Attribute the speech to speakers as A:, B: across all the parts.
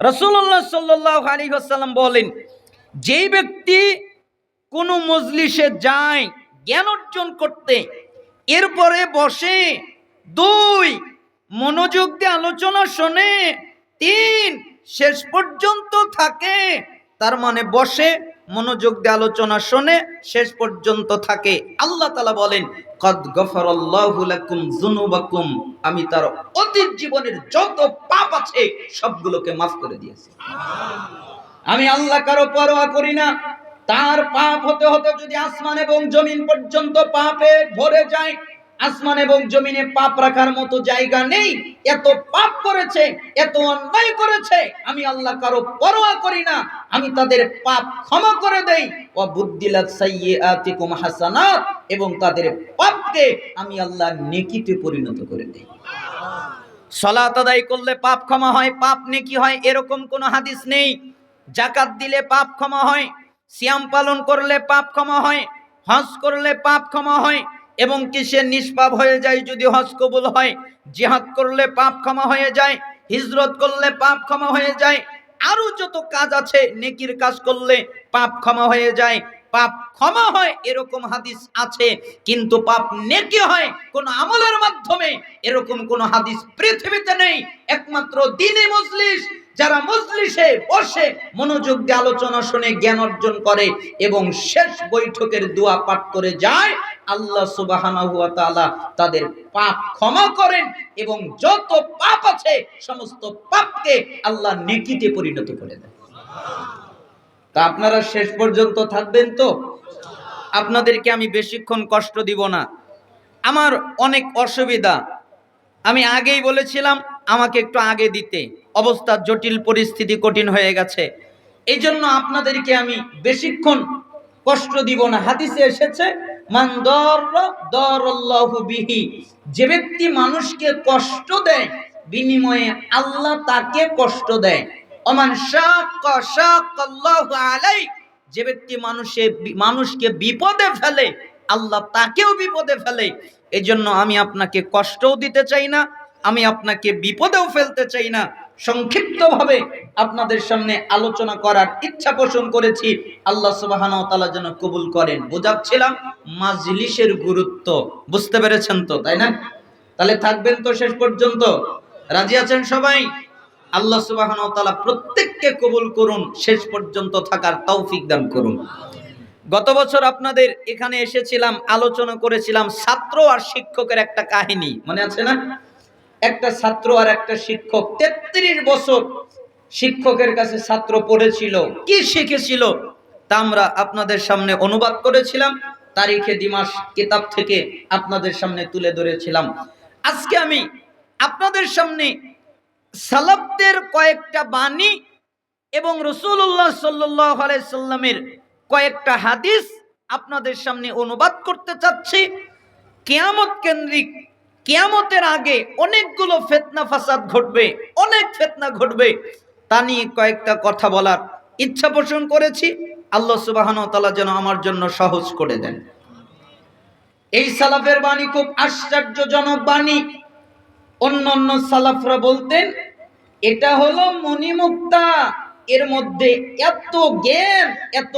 A: রসুল্লাহ সাল্লাহ আলী আসাল্লাম বলেন, যেই ব্যক্তি কোনো মজলিসে যায় জ্ঞান অর্জন করতে, এরপরে বসে, দুই, মনোযোগ দিয়ে আলোচনা শোনে, তিন, শেষ পর্যন্ত থাকে, তার মানে বসে, মনোযোগ দিয়ে আলোচনা শোনে, শেষ পর্যন্ত থাকে। আল্লাহ তালা বলেন কদ গফর লাকুম যুনুবাকুম, আমি তার অতীত জীবনের যত পাপ আছে সবগুলোকে মাফ করে দিয়েছি। আমি আল্লাহ কারও পরোয়া করি না, তার পাপ হতে হতে যদি আসমান এবং জমিন পর্যন্ত পাপে ভরে যায় আসমান এবং জমিনে পাপ রাখার মতো জায়গা নেই। এত পাপ করেছে, এত অন্যায় করেছে, আমি আল্লাহ কারও পরোয়া করি না। আমি তাদের পাপ ক্ষমা করে দেই। ও বুদ্দিলাত সাইয়্যাতিকুম হাসানাত, এবং তাদের পাপকে আমি আল্লাহ নেকিতে পরিণত করে দেই। সলাত আদায় করলে পাপ ক্ষমা হয়, পাপ নেকি হয়, এরকম কোনো হাদিস নেই। জাকাত দিলে পাপ ক্ষমা হয়, সিয়াম পালন করলে পাপ ক্ষমা হয়, হজ করলে পাপ ক্ষমা হয় এবং কিসে নিষ্পাপ হয়ে যায় যদি হজ কবুল হয়? জিহাদ করলে পাপ ক্ষমা হয়ে যায়, হিজরত করলে পাপ ক্ষমা হয়ে যায়, আরও যত কাজ আছে, নেকির কাজ করলে পাপ ক্ষমা হয়ে যায়। পাপ ক্ষমা হয় এরকম হাদিস আছে, কিন্তু পাপ নেকি হয় কোন আমলের মাধ্যমে এরকম কোন হাদিস পৃথিবীতে নেই। একমাত্র দিনে মজলিস, যারা মজলিসে বসে মনোযোগ দিয়ে আলোচনা শুনে জ্ঞান অর্জন করে এবং শেষ বৈঠকের দোয়া পাঠ করে যায় আল্লাহ তাআলা তাদের পাপ ক্ষমা করেন এবং যত পাপ আছে সমস্ত পাপকে আল্লাহ নেকিতে পরিণত করে দেন। তা আপনারা শেষ পর্যন্ত থাকবেন তো? আপনাদেরকে আমি বেশিক্ষণ কষ্ট দিব না। আমার অনেক অসুবিধা। আমি আগেই বলেছিলাম, আমাকে একটু আগে দিতে। অবস্থা জটিল, পরিস্থিতি কঠিন হয়ে গেছে। এই জন্য আপনাদেরকে আমি বেশিক্ষণ কষ্ট দিব না। হাদিসে এসেছে মান বিহি। যে ব্যক্তি মানুষকে কষ্ট দেয়, বিনিময়ে আল্লাহ তাকে কষ্ট দেয়। অমান যে ব্যক্তি মানুষে, মানুষকে বিপদে ফেলে, আল্লাহ তাকেও বিপদে ফেলে। এজন্য আমি আপনাকে কষ্টও দিতে চাই না, আমি আপনাকে বিপদেও ফেলতে চাই না। সংক্ষিপ্তভাবে আপনাদের সামনে আলোচনা করার ইচ্ছা পোষণ করেছি। আল্লাহ সুবাহান তালা যেন কবুল করেন। বোঝাচ্ছিলাম মাজলিসের গুরুত্ব। বুঝতে পেরেছেন তো, তাই না? তাহলে থাকবেন তো শেষ পর্যন্ত। রাজি আছেন সবাই? আল্লাহ সুবাহান তালা প্রত্যেককে কবুল করুন, শেষ পর্যন্ত থাকার তৌফিক দান করুন। গত বছর আপনাদের এখানে এসেছিলাম, আলোচনা করেছিলাম ছাত্র আর শিক্ষকের একটা কাহিনী। মনে আছে না? একটা ছাত্র আর একটা শিক্ষক তেত্রিশ বছর শিক্ষকের কাছে ছাত্র পড়েছিল। কি শিখেছিল? তা আমরা আপনাদের সামনে অনুবাদ করেছিলাম। তারিখে দিমাস কিতাব থেকে আপনাদের সামনে তুলে ধরেছিলাম। আজকে আমি আপনাদের সামনে সালাবদের কয়েকটা বাণী এবং রসুল্লাহ সাল্লাহ আলাইসাল্লামের কয়েকটা হাদিস আপনাদের সামনে অনুবাদ করতে চাচ্ছি। কেয়ামত কেন্দ্রিক, কেয়ামতের আগে অনেকগুলো ফেতনা ফাসাদ ঘটবে, অনেক ফেতনা ঘটবে। তা নিয়ে কয়েকটা কথা বলার ইচ্ছা পোষণ করেছি। আল্লাহ সুবাহন তালা যেন আমার জন্য সহজ করে দেন। এই সালাফের বাণী খুব আশ্চর্যজনক বাণী। অন্য অন্য সালাফরা বলতেন, এটা হলো মণিমুক্তা। এর মধ্যে এত জ্ঞান, এত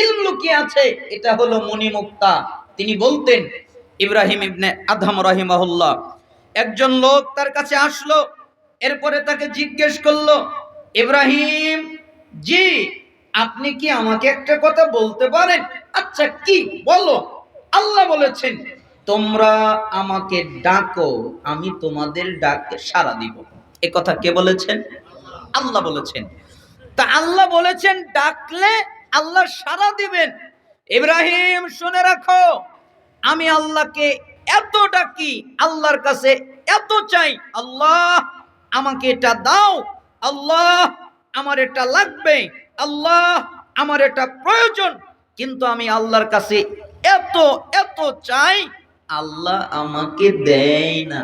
A: ইলম লুকিয়ে আছে, এটা হলো মণিমুক্তা। তিনি বলতেন, ইব্রাহিম ইবনে আদম রহিমাহুল্লাহ, একজন লোক তার কাছে আসলো, এরপরে তাকে জিজ্ঞেস করল ইব্রাহিম, জি, আপনি কি আমাকে একটা কথা বলতে পারেন? আচ্ছা কি? বলো। আল্লাহ বলেছেন, তোমরা আমাকে ডাকো, আমি তোমাদের ডাকে সাড়া দিব। এ কথা কে বলেছেন? আল্লাহ বলেছেন। তা আল্লাহ বলেছেন, ডাকলে আল্লাহ সাড়া দিবেন। ইব্রাহিম, শুনে রাখো, আমি আল্লাহকে এত ডাকি, আল্লাহর কাছে এত চাই, আল্লাহ আমাকে এটা দাও আল্লাহ আমার এটা লাগবে আল্লাহ আমার এটা প্রয়োজন। কিন্তু আমি আল্লাহর কাছে এত এত চাই, আল্লাহ আমাকে দেয় না।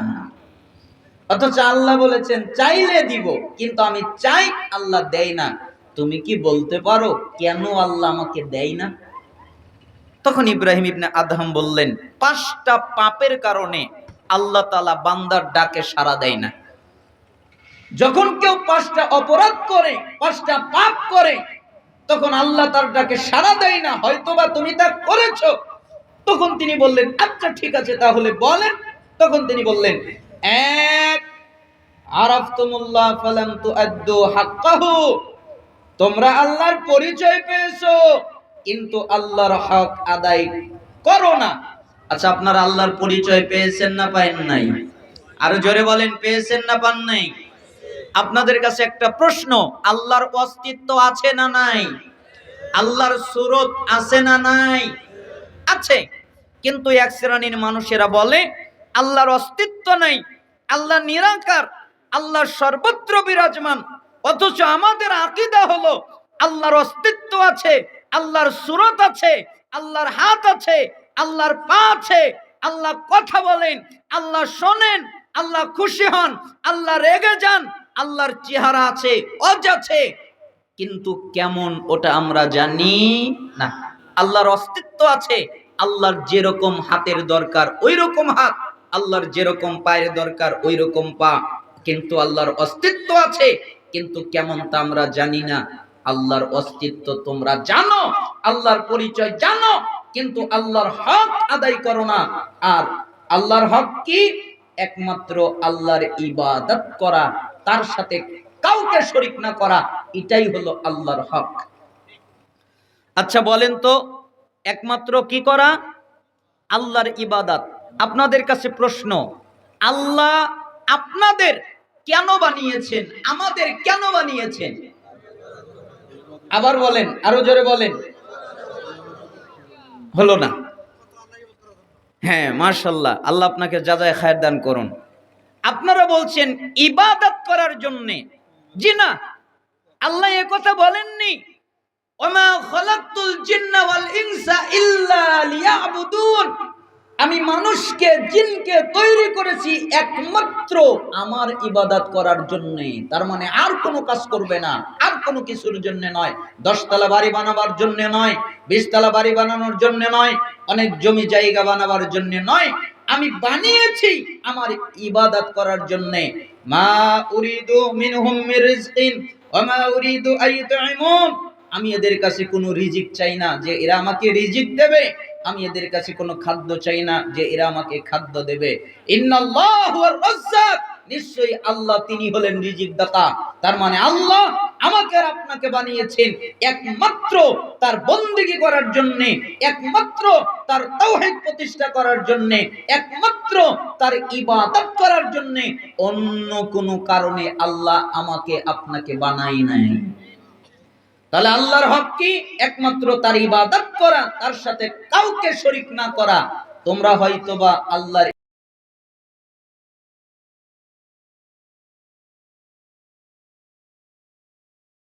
A: অথচ আল্লাহ বলেছেন, চাইলে দিব, কিন্তু আমি চাই আল্লাহ দেয় না। তুমি কি বলতে পারো কেন আল্লাহ আমাকে দেয় না? তখন ইব্রাহিম ইবনে আদহাম বললেন, পাঁচটা পাপের কারণে আল্লাহ তালা বান্দার ডাকে সাড়া দেয় না। যখন কেউ পাঁচটা অপরাধ করে, পাঁচটা পাপ করে, তখন আল্লাহ তার ডাকে সাড়া দেয় না, হয়তোবা তুমি তা করেছ। তখন তিনি বললেন আচ্ছা ঠিক আছে, তাহলে বলেন। তখন তিনি বললেন, এক ফালাম তোমরা আল্লাহর পরিচয় পেয়েছ, কিন্তু আল্লাহর হক আদায় করো না। আচ্ছা আপনারা আল্লাহর পরিচয় পেয়েছেন না পাইন নাই? আরও জোরে বলেন, পেয়েছেন না পান নাই? আপনাদের কাছে একটা প্রশ্ন, আল্লাহর অস্তিত্ব আছে না নাই? আল্লাহর সুরত আছে না নাই? আছে। কিন্তু এক শ্রেণির মানুষেরা বলে, আল্লাহর অস্তিত্ব নাই, আল্লাহ নিরাকার, আল্লাহ সর্বত্র বিরাজমান, অথচ আমাদের আকিদা হলো, আল্লাহর অস্তিত্ব আছে, আল্লাহর সুরত আছে, আল্লাহর হাত আছে, আল্লাহর পা আছে, আল্লাহ কথা বলেন, আল্লাহ শোনেন, আল্লাহ খুশি হন, আল্লাহ রেগে যান আল্লাহর চেহারা আছে, অজ আছে, কিন্তু কেমন ওটা আমরা জানি না। আল্লাহর অস্তিত্ব আছে, আল্লাহর যেরকম হাতের দরকার ওই রকম হাত, আল্লাহর যেরকম পায়ের দরকার ওই রকম পা, কিন্তু আল্লাহর অস্তিত্ব আছে, কিন্তু কেমন তা আমরা জানি না। আল্লাহর অস্তিত্ব তোমরা জানো, আল্লাহর পরিচয় জানো, কিন্তু আল্লাহর হক আদায় করো না। আর আল্লাহর হক কি? একমাত্র আল্লাহর ইবাদত করা। তার সাথে কাউকে শরিক না করা, এটাই হলো আল্লাহর হক। আচ্ছা বলেন তো, একমাত্র কি করা? আল্লাহর ইবাদত। আপনাদের কাছে প্রশ্ন, আল্লাহ আপনাদের কেন বানিয়েছেন? আমাদের কেন বানিয়েছেন? আবার বলেন, আরও জোরে বলেন। হলো না? হ্যাঁ মার্শাল্লাহ আল্লাহ আপনাকে যাজায় খায়ের দান করুন। আপনারা বলছেন ইবাদত করার জন্যে। জি না, আল্লাহ এ কথা বলেননি। আমি মানুষকে, জিনকে তৈরি করেছি একমাত্র আমার ইবাদত করার জন্য। তার মানে আর কোনো কাজ করবে না, আর কোনো কিছুর জন্য নয়। দশতলা বাড়ি বানাবার জন্য নয়, বিশতলা বাড়ি বানানোর জন্য নয়, অনেক জমি জায়গা বানাবার জন্য নয় আমি বানিয়েছি আমার ইবাদত করার জন্য। মা উরিদু মিনহুম ওয়া উরিদু আমি এদের কাছে কোনো রিজিক চাই না যে এরা আমাকে রিজিক দেবে। আমি এদের কাছে কোনো খাদ্য চাই না যে এরা আমাকে খাদ্য দেবে। ইন্নাল্লাহু আর-রাজ্জাক নিশ্চয়ই আল্লাহ তিনি হলেন রিজিক দাতা তার মানে আল্লাহ আমাকে আর আপনাকে বানিয়েছেন একমাত্র তার বন্দিগি করার জন্য, একমাত্র তার তাওহীদ প্রতিষ্ঠা করার জন্য, একমাত্র তার ইবাদত করার জন্য। অন্য কোনো কারণে আল্লাহ আমাকে আপনাকে বানাই নাই। তাহলে আল্লাহর হক কি? একমাত্র তার ইবাদত করা, তার সাথে কাউকে শরিক না করা। তোমরা হয়তোবা আল্লাহর